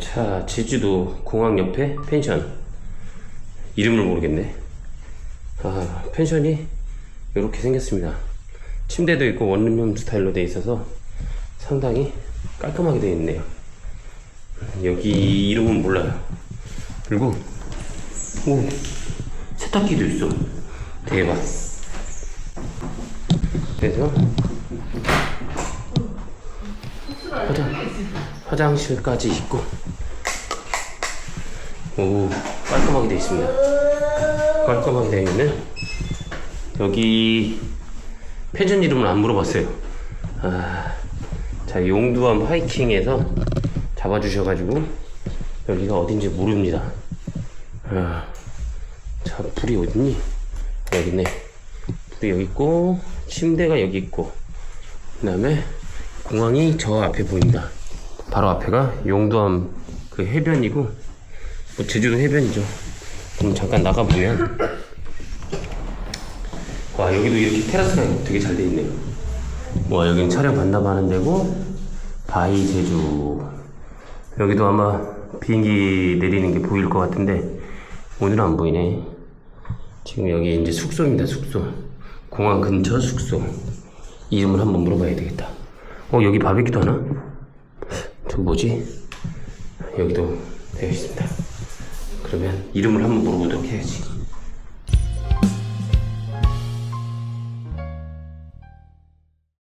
자, 제주도 공항 옆에 펜션. 이름을 모르겠네. 아, 펜션이 이렇게 생겼습니다. 침대도 있고 원룸 스타일로 되어 있어서 상당히 깔끔하게 되어 있네요. 여기 이름은 몰라요. 그리고, 오, 세탁기도 있어. 대박. 그래서, 화장, 화장실까지 있고, 오, 깔끔하게 되어 있습니다. 깔끔하게 되어 있는, 여기, 펜션 이름은 안 물어봤어요. 아, 자, 용두암 하이킹에서 잡아주셔가지고, 여기가 어딘지 모릅니다. 아, 자, 불이 어딨니? 여기 있네. 불이 여기 있고, 침대가 여기 있고, 그 다음에 공항이 저 앞에 보인다. 바로 앞에가 용두암 그 해변이고, 뭐 제주도 해변이죠. 그럼 잠깐 나가 보면, 와, 여기도 이렇게 테라스가 되게 잘 돼 있네요. 와, 여기는 촬영 반납하는 데고, 바이 제주. 여기도 아마 비행기 내리는 게 보일 것 같은데, 오늘은 안 보이네. 지금 여기 이제 숙소입니다, 숙소. 공항 근처 숙소. 이름을 한번 물어봐야 되겠다. 어, 여기 바베큐도 하나? 저 뭐지? 여기도 되어 있습니다. 그러면 이름을 한번 물어보도록 해야지.